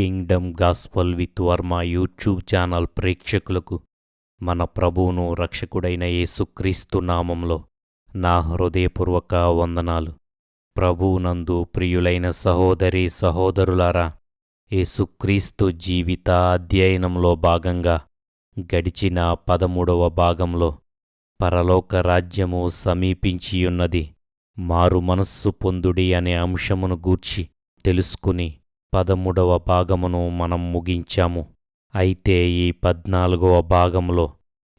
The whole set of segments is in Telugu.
Kingdom gospel with Varma YouTube channel ప్రేక్షకులకు మన ప్రభువును రక్షకుడైన యేసుక్రీస్తు నామంలో నా హృదయపూర్వక వందనాలు. ప్రభువునందు ప్రియులైన సహోదరి సహోదరులారా యేసుక్రీస్తు జీవిత అధ్యయనంలో భాగంగా గడిచిన పదమూడవ భాగంలో పరలోక రాజ్యము సమీపించియున్నది మారు మనస్సు పొందుడి అనే అంశమును గూర్చి తెలుసుకుని పదమూడవ భాగమును మనం ముగించాము. అయితే ఈ పద్నాలుగవ భాగంలో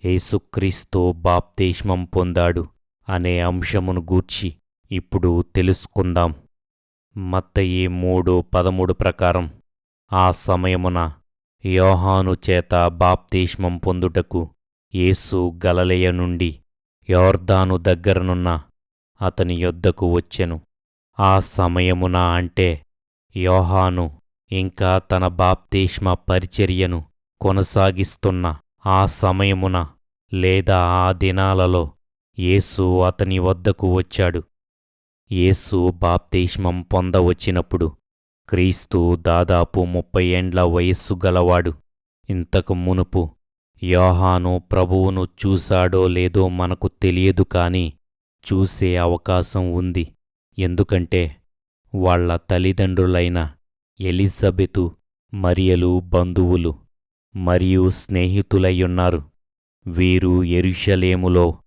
యేసుక్రీస్తు బాప్తీష్మం పొందాడు అనే అంశమును గూర్చి ఇప్పుడు తెలుసుకుందాం. మత్తయి మూడు పదమూడు ప్రకారం ఆ సమయమున యోహాను చేత బాప్తీష్మం పొందుటకు యేసు గలలయ నుండి యోర్దాను దగ్గరనున్న అతని యొద్దకు వచ్చెను. ఆ సమయమున అంటే యోహాను ఇంకా తన బాప్తీష్మ పరిచర్యను కొనసాగిస్తున్న ఆ సమయమున లేదా ఆ దినాలలో యేసు అతని వద్దకు వచ్చాడు. యేసు బాప్తీష్మం పొందవచ్చినప్పుడు క్రీస్తు దాదాపు ముప్పై ఏండ్ల వయస్సు గలవాడు. ఇంతకు మునుపు యోహాను ప్రభువును చూశాడో లేదో మనకు తెలియదు కాని చూసే అవకాశం ఉంది. ఎందుకంటే వాళ్ళ తల్లిదండ్రులైన ఎలిజబెతు మరియలు బంధువులు మరియు స్నేహితులయ్యున్నారు. వీరు ఎరుషలేములో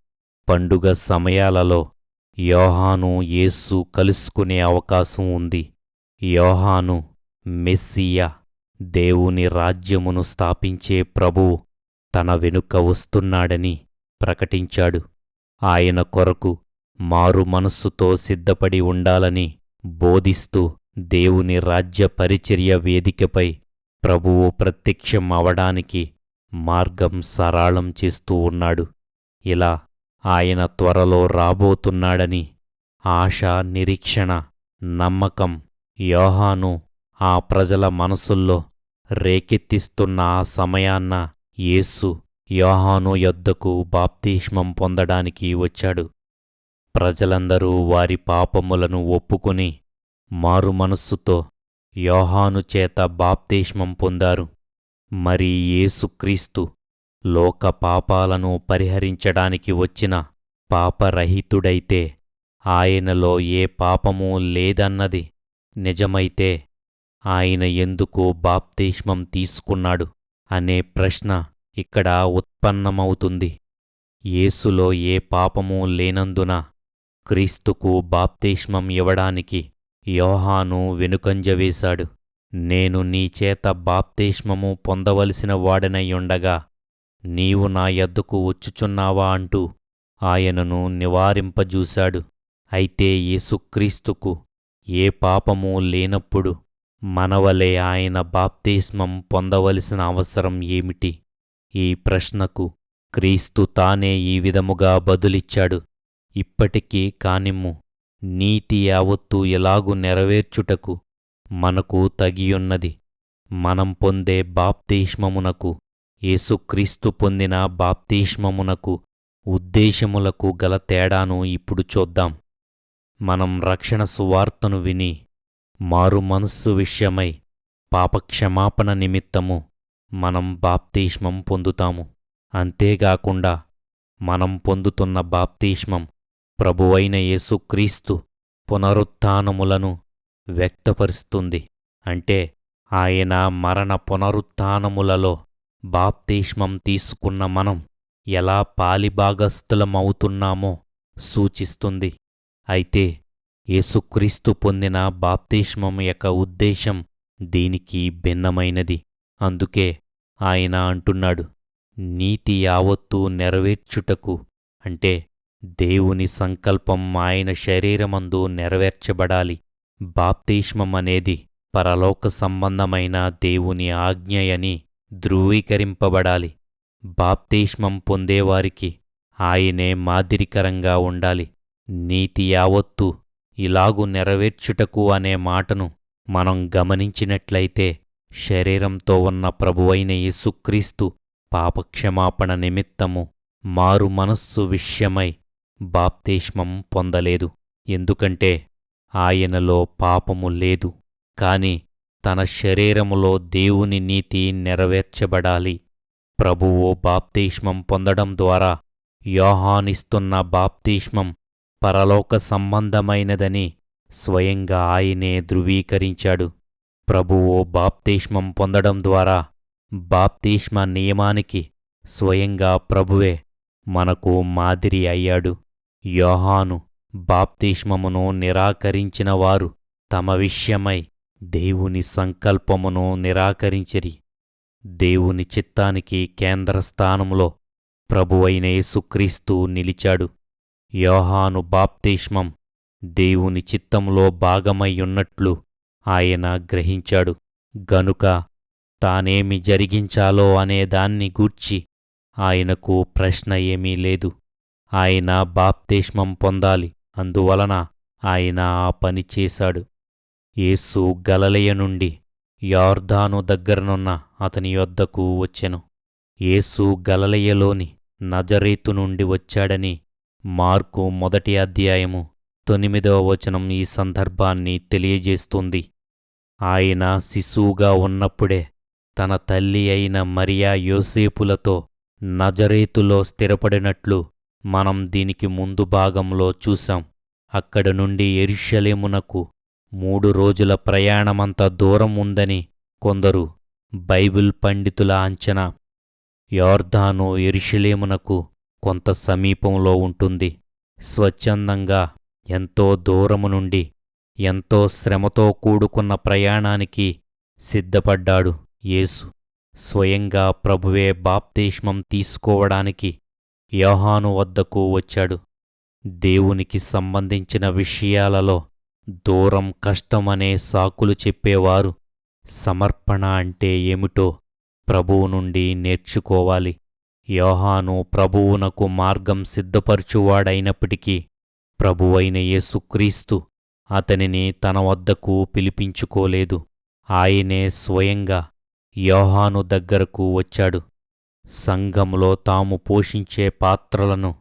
పండుగ సమయాలలో యోహాను యేసు కలుసుకునే అవకాశం ఉంది. యోహాను మెస్సియా దేవుని రాజ్యమును స్థాపించే ప్రభువు తన వెనుక వస్తున్నాడని ప్రకటించాడు. ఆయన కొరకు మారు మనస్సుతో సిద్ధపడి ఉండాలని బోధిస్తూ దేవుని రాజ్య పరిచర్య వేదికపై ప్రభువు ప్రత్యక్షం అవడానికి మార్గం సరాళం చేస్తూ ఉన్నాడు. ఇలా ఆయన త్వరలో రాబోతున్నాడని ఆశ నిరీక్షణ నమ్మకం యోహాను ఆ ప్రజల మనసుల్లో రేకెత్తిస్తున్న ఆ సమయాన్న యేసు యోహాను యొద్దకు బాప్తిష్మం పొందడానికి వచ్చాడు. ప్రజలందరూ వారి పాపములను ఒప్పుకొని మారు మనస్సుతో యోహాను చేత బాప్తిష్మం పొందారు. మరి యేసుక్రీస్తు లోక పాపాలను పరిహరించడానికి వచ్చిన పాపరహితుడైతే ఆయనలో ఏ పాపమూ లేదన్నది నిజమైతే ఆయన ఎందుకు బాప్తీష్మం తీసుకున్నాడు అనే ప్రశ్న ఇక్కడ ఉత్పన్నమవుతుంది. యేసులో ఏ పాపమూ లేనందున క్రీస్తుకు బాప్తిష్మం ఇవ్వడానికి యోహాను వెనుకంజవేశాడు నేను నీచేత బాప్తిష్మము పొందవలసిన వాడనయ్యుండగా నీవు నా యద్దుకు వచ్చుచున్నావా అంటూ ఆయనను నివారింపజూశాడు. అయితే యేసుక్రీస్తుకు ఏ పాపమూ లేనప్పుడు మనవలే ఆయన బాప్తిస్మం పొందవలసిన అవసరం ఏమిటి? ఈ ప్రశ్నకు క్రీస్తు తానే ఈ విధముగా బదులిచ్చాడు. ఇప్పటికీ కానిమ్ము. నీతి యావత్తు ఎలాగు నెరవేర్చుటకు మనకు తగియున్నది. మనం పొందే బాప్తీష్మమునకు యేసుక్రీస్తు పొందిన బాప్తీష్మమునకు ఉద్దేశములకు గల తేడాను ఇప్పుడు చూద్దాం. మనం రక్షణ సువార్తను విని మారు మనస్సు విషయమై పాపక్షమాపణ నిమిత్తము మనం బాప్తీష్మం పొందుతాము. అంతేగాకుండా మనం పొందుతున్న బాప్తీష్మం ప్రభువైన యేసుక్రీస్తు పునరుత్థానములను వ్యక్తపరుస్తుంది. అంటే ఆయన మరణ పునరుత్థానములలో బాప్తిష్మం తీసుకున్న మనం ఎలా పాలిభాగస్థులమవుతున్నామో సూచిస్తుంది. అయితే యేసుక్రీస్తు పొందిన బాప్తిష్మం యొక్క ఉద్దేశం దీనికి భిన్నమైనది. అందుకే ఆయన అంటున్నాడు నీతి యావత్తూ నెరవేర్చుటకు అంటే దేవుని సంకల్పం ఆయన శరీరమందు నెరవేర్చబడాలి. బాప్తిష్మమనేది పరలోక సంబంధమైన దేవుని ఆజ్ఞయని ధృవీకరింపబడాలి. బాప్తిష్మం పొందేవారికి ఆయనే మాదిరికరంగా ఉండాలి. నీతి యావత్తు ఇలాగు నెరవేర్చుటకు అనే మాటను మనం గమనించినట్లయితే శరీరంతో ఉన్న ప్రభువైన యేసుక్రీస్తు పాపక్షమాపణ నిమిత్తము మారు మనస్సు విషయమై బాప్తీష్మం పొందలేదు. ఎందుకంటే ఆయనలో పాపము లేదు. కాని తన శరీరములో దేవుని నీతి నెరవేర్చబడాలి. ప్రభువు బాప్తీష్మం పొందడం ద్వారా యోహానిస్తున్న బాప్తీష్మం పరలోక సంబంధమైనదని స్వయంగా ఆయనే ధృవీకరించాడు. ప్రభువు బాప్తీష్మం పొందడం ద్వారా బాప్తీష్మ నియమానికి స్వయంగా ప్రభువే మనకు మాదిరి అయ్యాడు. యోహాను బాప్తిష్మమును నిరాకరించినవారు తమ విషయమై దేవుని సంకల్పమును నిరాకరించిరి. దేవుని చిత్తానికి కేంద్రస్థానంలో ప్రభువైన యేసుక్రీస్తు నిలిచాడు. యోహాను బాప్తిష్మం దేవుని చిత్తంలో భాగమయ్యున్నట్లు ఆయన గ్రహించాడు. గనుక తానేమి జరిగించాలో అనేదాన్ని గూర్చి ఆయనకు ప్రశ్న ఏమీ లేదు. ఆయన బాప్తిష్మం పొందాలి. అందువలన ఆయన ఆ పని చేశాడు. యేసు గలలయ నుండి యార్దాను దగ్గరనున్న అతని యొద్దకు వచ్చెను. యేసు గలలయలోని నజరేతు నుండి వచ్చాడని మార్కు మొదటి అధ్యాయము తొమ్మిదవ వచనం ఈ సందర్భాన్ని తెలియజేస్తుంది. ఆయన శిశువుగా ఉన్నప్పుడే తన తల్లి అయిన మరియా యోసేపులతో నజరేతులో స్థిరపడినట్లు మనం దీనికి ముందు భాగంలో చూశాం. అక్కడ నుండి ఎరుషలేమునకు మూడు రోజుల ప్రయాణమంత దూరం ఉందని కొందరు బైబిల్ పండితుల అంచనా. యోర్ధాను ఎరుషలేమునకు కొంత సమీపంలో ఉంటుంది. స్వచ్ఛందంగా ఎంతో దూరము నుండి ఎంతో శ్రమతో కూడుకున్న ప్రయాణానికి సిద్ధపడ్డాడు యేసు. స్వయంగా ప్రభువే బాప్తీష్మం తీసుకోవడానికి యోహాను వద్దకు వచ్చాడు. దేవునికి సంబంధించిన విషయాలలో దూరం కష్టమనే సాకులు చెప్పేవారు. సమర్పణ అంటే ఏమిటో ప్రభువు నుండి నేర్చుకోవాలి. యోహాను ప్రభువునకు మార్గం సిద్ధపరచువాడైనప్పటికీ ప్రభువైన యేసుక్రీస్తు అతనిని తన వద్దకు పిలిపించుకోలేదు. ఆయనే స్వయంగా యోహాను దగ్గరకు వచ్చాడు. సంఘంలో తాము పోషించే పాత్రలను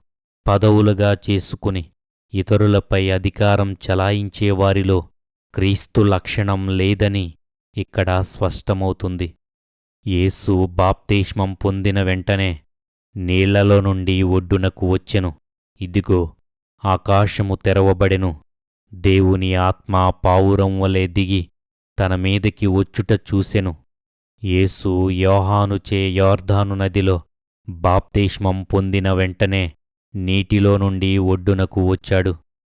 పదవులుగా చేసుకుని ఇతరులపై అధికారం చలాయించేవారిలో క్రీస్తు లక్షణం లేదని ఇక్కడ స్పష్టమవుతుంది. యేసు బాప్తీష్మం పొందిన వెంటనే నీళ్ళలో నుండి ఒడ్డునకు వచ్చెను. ఇదిగో ఆకాశము తెరవబడెను. దేవుని ఆత్మ పావురం వలె దిగి తన మీదకి వచ్చుట చూసెను. యేసు యోహానుచే యోర్ధాను నదిలో బాప్తిష్మం పొందిన వెంటనే నీటిలో నుండి ఒడ్డునకు వచ్చాడు.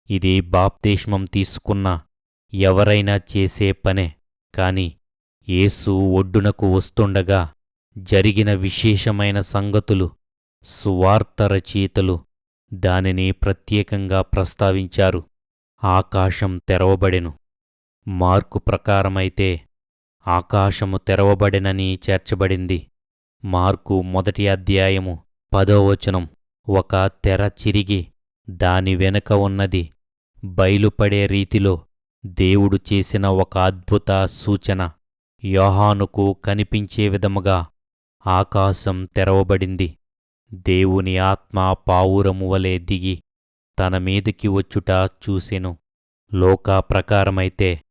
ఇది బాప్తిష్మం తీసుకున్న ఎవరైనా చేసే పనే. కాని యేసు ఒడ్డునకు వస్తుండగా జరిగిన విశేషమైన సంగతులు సువార్త రచయితలు దానిని ప్రత్యేకంగా ప్రస్తావించారు. ఆకాశం తెరవబడెను. మార్కు ప్రకారమైతే ఆకాశము తెరవబడినని చేర్చబడింది. మార్కు మొదటి అధ్యాయము పదోవచనం ఒక తెర చిరిగి దాని వెనుక ఉన్నది. బయలుపడే రీతిలో దేవుడు చేసిన ఒక అద్భుత సూచన యోహానుకు కనిపించే విధముగా ఆకాశం తెరవబడింది. దేవుని ఆత్మ పావురము వలె దిగి తన మీదికి వచ్చుట చూసెను. లోకా ప్రకారమైతే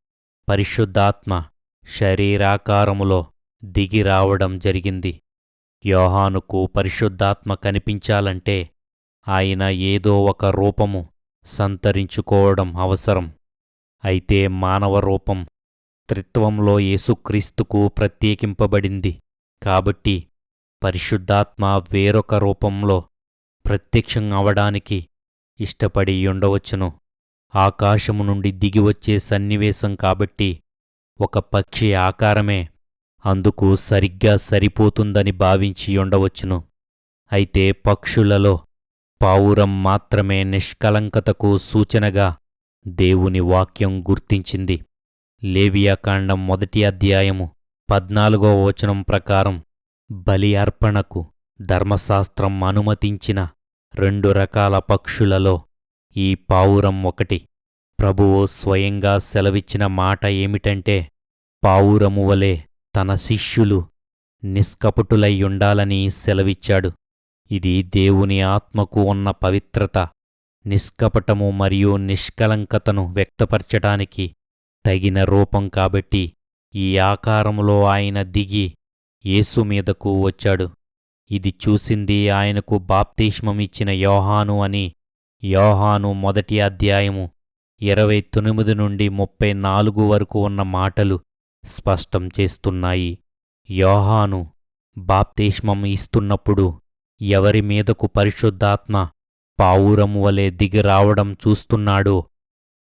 పరిశుద్ధాత్మ శరీరాకారములో దిగి రావడం జరిగింది. యోహానుకు పరిశుద్ధాత్మ కనిపించాలంటే ఆయన ఏదో ఒక రూపము సంతరించుకోవడం అవసరం. అయితే మానవ రూపం త్రిత్వంలో యేసుక్రీస్తుకు ప్రత్యేకింపబడింది. కాబట్టి పరిశుద్ధాత్మ వేరొక రూపంలో ప్రత్యక్షం అవడానికి ఇష్టపడి ఉండవచ్చును. ఆకాశము నుండి దిగివచ్చే సన్నివేశం కాబట్టి ఒక పక్షి ఆకారమే. అందుకు సరిగ్గా సరిపోతుందని భావించి ఉండవచ్చును. అయితే పక్షులలో పావురం మాత్రమే నిష్కలంకతకు సూచనగా దేవుని వాక్యం గుర్తించింది. లేవియాకాండం మొదటి అధ్యాయము పద్నాలుగో వచనం ప్రకారం బలి అర్పణకు ధర్మశాస్త్రం అనుమతించిన రెండు రకాల పక్షులలో ఈ పావురం ఒకటి. ప్రభువు స్వయంగా సెలవిచ్చిన మాట ఏమిటంటే పావురము వలె తన శిష్యులు నిష్కపటులయ్యుండాలని సెలవిచ్చాడు. ఇది దేవుని ఆత్మకు ఉన్న పవిత్రత నిష్కపటము మరియు నిష్కలంకతను వ్యక్తపరచటానికి తగిన రూపం కాబట్టి ఈ ఆకారములో ఆయన దిగి యేసు మీదకు వచ్చాడు. ఇది చూసింది ఆయనకు బాప్తిష్మమిచ్చిన యోహాను అని యోహాను మొదటి అధ్యాయము ఇరవై తొమ్మిది నుండి ముప్పై నాలుగు వరకు ఉన్న మాటలు స్పష్టం చేస్తున్నాయి. యోహాను బాప్తిష్మం ఇస్తున్నప్పుడు ఎవరి మీదకు పరిశుద్ధాత్మ పావురము వలె దిగిరావడం చూస్తున్నాడో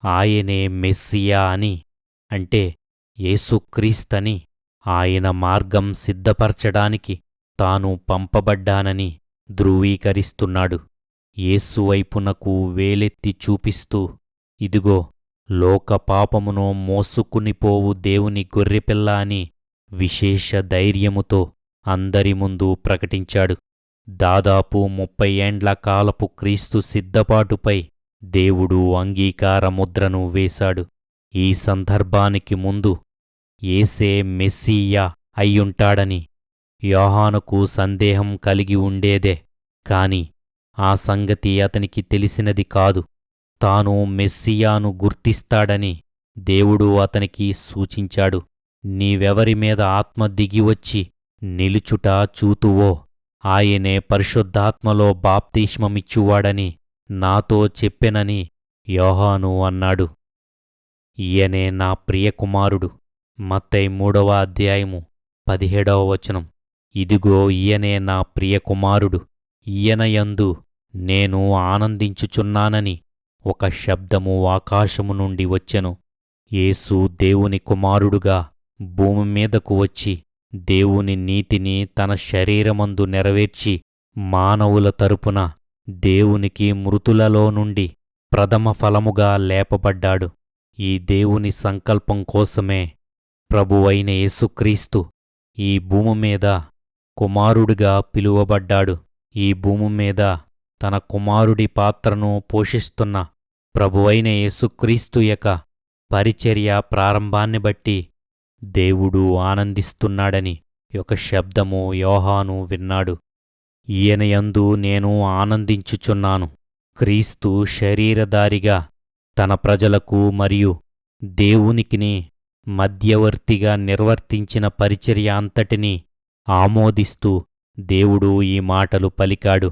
ఆయనే మెస్సియా అని అంటే యేసుక్రీస్తని ఆయన మార్గం సిద్ధపరచడానికి తాను పంపబడ్డానని ధృవీకరిస్తున్నాడు. యేసువైపునకు వేలెత్తి చూపిస్తూ ఇదిగో లోక పాపమును మోసుకునిపోవు దేవుని గొర్రెపిల్ల అని విశేష ధైర్యముతో అందరి ముందు ప్రకటించాడు. దాదాపు ముప్పై ఏండ్ల కాలపు క్రీస్తు సిద్ధపాటుపై దేవుడు అంగీకార ముద్రను వేశాడు. ఈ సందర్భానికి ముందు ఏసే మెస్సీయా అయ్యుంటాడని యోహానుకు సందేహం కలిగి ఉండేదే కాని ఆ సంగతి అతనికి తెలిసినది కాదు. తాను మెస్సియాను గుర్తిస్తాడని దేవుడు అతనికి సూచించాడు. నీవెవరి మీద ఆత్మ దిగివచ్చి నిలుచుట చూతువో ఆయనే పరిశుద్ధాత్మలో బాప్తిష్మమిచ్చువాడని నాతో చెప్పెనని యోహాను అన్నాడు. ఈయనే నా ప్రియకుమారుడు. మత్తై మూడవ అధ్యాయము పదిహేడవ వచనం. ఇదిగో ఈయనే నా ప్రియకుమారుడు. ఈయనయందు నేను ఆనందించుచున్నానని ఒక శబ్దము ఆకాశము నుండి వచ్చెను. యేసు దేవుని కుమారుడుగా భూమి మీదకు వచ్చి దేవుని నీతిని తన శరీరమందు నెరవేర్చి మానవుల తరపున దేవునికి మృతులలో నుండి ప్రథమ ఫలముగా లేపబడ్డాడు. ఈ దేవుని సంకల్పం కోసమే ప్రభువైన యేసుక్రీస్తు ఈ భూమి మీద కుమారుడిగా పిలువబడ్డాడు. ఈ భూమి మీద తన కుమారుడి పాత్రను పోషిస్తున్న ప్రభువైన యేసుక్రీస్తు యొక్క పరిచర్య ప్రారంభాన్ని బట్టి దేవుడు ఆనందిస్తున్నాడని ఒక శబ్దము యోహాను విన్నాడు. ఈయనయందు నేను ఆనందించుచున్నాను. క్రీస్తు శరీరదారిగా తన ప్రజలకు మరియు దేవునికిని మధ్యవర్తిగా నిర్వర్తించిన పరిచర్య అంతటినీ ఆమోదిస్తూ దేవుడు ఈ మాటలు పలికాడు.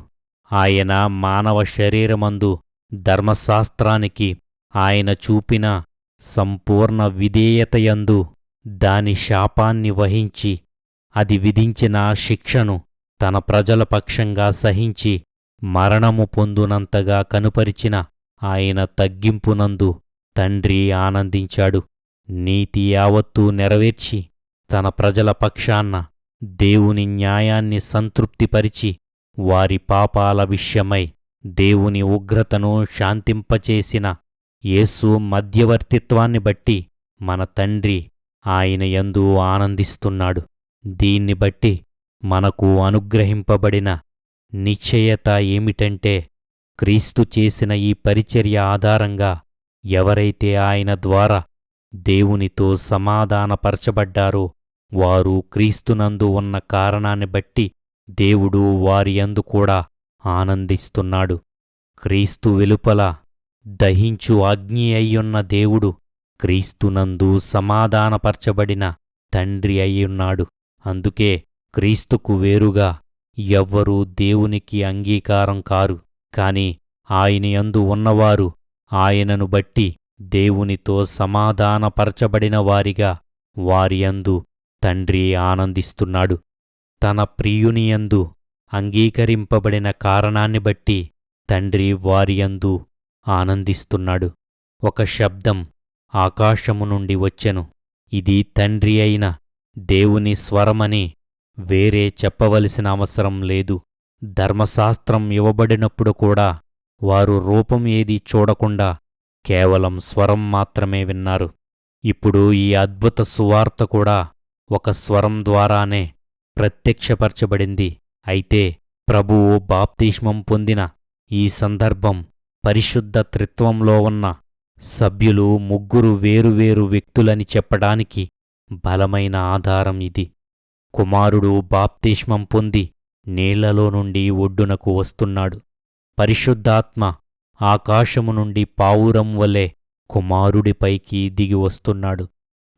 ఆయన మానవ శరీరమందు ధర్మశాస్త్రానికి ఆయన చూపిన సంపూర్ణ విధేయతయందు దాని శాపాన్ని వహించి అది విధించిన శిక్షను తన ప్రజల పక్షంగా సహించి మరణము పొందునంతగా కనుపరిచిన ఆయన తగ్గింపునందు తండ్రి ఆనందించాడు. నీతి యావత్తూ నెరవేర్చి తన ప్రజల పక్షాన్న దేవుని న్యాయాన్ని సంతృప్తిపరిచి వారి పాపాల విషయమై దేవుని ఉగ్రతను శాంతింపచేసిన యేసు మధ్యవర్తిత్వాన్ని బట్టి మన తండ్రి ఆయన యందు ఆనందిస్తున్నాడు. దీన్ని బట్టి మనకు అనుగ్రహింపబడిన నిశ్చయత ఏమిటంటే క్రీస్తు చేసిన ఈ పరిచర్య ఆధారంగా ఎవరైతే ఆయన ద్వారా దేవునితో సమాధానపరచబడ్డారో వారు క్రీస్తునందు ఉన్న కారణాన్ని బట్టి దేవుడు వారియందు కూడా ఆనందిస్తున్నాడు. క్రీస్తు వెలుపల దహించు అగ్ని అయ్యున్న దేవుడు క్రీస్తునందు సమాధానపరచబడిన తండ్రి అయ్యున్నాడు. అందుకే క్రీస్తుకు వేరుగా ఎవ్వరూ దేవునికి అంగీకారం కారు. కాని ఆయనయందు ఉన్నవారు ఆయనను బట్టి దేవునితో సమాధానపరచబడిన వారిగా వారియందు తండ్రి ఆనందిస్తున్నాడు. తన ప్రియునియందు అంగీకరింపబడిన కారణాన్ని బట్టి తండ్రి వారియందు ఆనందిస్తున్నాడు. ఒక శబ్దం ఆకాశము నుండి వచ్చెను. ఇది తండ్రి అయిన దేవుని స్వరమని వేరే చెప్పవలసిన అవసరం లేదు. ధర్మశాస్త్రం ఇవ్వబడినప్పుడు కూడా వారు రూపం ఏదీ చూడకుండా కేవలం స్వరం మాత్రమే విన్నారు. ఇప్పుడు ఈ అద్భుత సువార్త కూడా ఒక స్వరం ద్వారానే ప్రత్యక్షపరచబడింది. అయితే ప్రభువు బాప్తిష్మం పొందిన ఈ సందర్భం పరిశుద్ధ త్రిత్వంలో ఉన్న సభ్యులు ముగ్గురు వేరువేరు వ్యక్తులని చెప్పడానికి బలమైన ఆధారం ఇది. కుమారుడు బాప్తిష్మం పొంది నీళ్ళలో నుండి ఒడ్డునకు వస్తున్నాడు. పరిశుద్ధాత్మ ఆకాశము నుండి పావురం వలె కుమారుడిపైకి దిగి వస్తున్నాడు.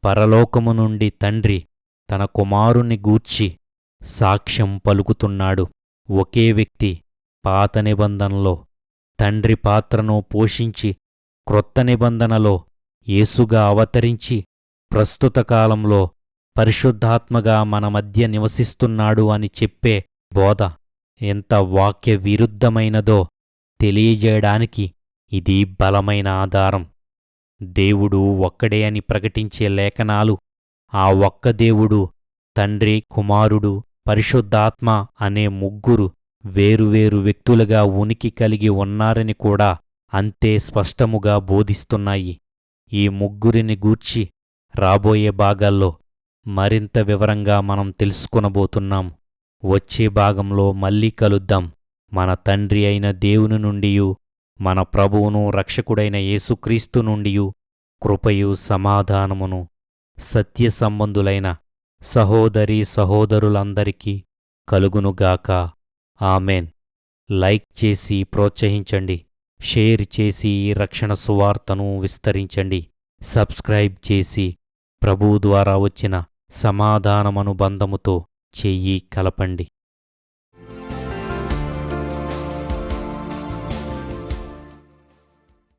పరలోకము నుండి తండ్రి తన కుమారుణ్ణి గూర్చి సాక్ష్యం పలుకుతున్నాడు. ఒకే వ్యక్తి పాత నిబంధనలో తండ్రి పాత్రను పోషించి క్రొత్త నిబంధనలో యేసుగా అవతరించి ప్రస్తుత కాలంలో పరిశుద్ధాత్మగా మన మధ్య నివసిస్తున్నాడు అని చెప్పే బోధ ఎంత వాక్య విరుద్ధమైనదో తెలియజేయడానికి ఇది బలమైన ఆధారం. దేవుడు ఒక్కడే అని ప్రకటించే లేఖనాలు ఆ ఒక్క దేవుడు తండ్రి కుమారుడు పరిశుద్ధాత్మ అనే ముగ్గురు వేరువేరు వ్యక్తులుగా ఉనికి కలిగి ఉన్నారని కూడా అంతే స్పష్టముగా బోధిస్తున్నాయి. ఈ ముగ్గురిని గూర్చి రాబోయే భాగాల్లో మరింత వివరంగా మనం తెలుసుకొనబోతున్నాం. వచ్చే భాగంలో మళ్ళీ కలుద్దాం. మన తండ్రి అయిన దేవుని నుండియు మన ప్రభువును రక్షకుడైన యేసుక్రీస్తు నుండియు కృపయు సమాధానమును సత్య సంబంధులైన సహోదరి సహోదరులందరికీ కలుగునుగాక. ఆమెన్. లైక్ చేసి ప్రోత్సహించండి. షేర్ చేసి ఈ రక్షణ సువార్తను విస్తరించండి. సబ్స్క్రైబ్ చేసి ప్రభువు ద్వారా వచ్చిన సమాధానమనుబంధముతో చెయ్యి కలపండి.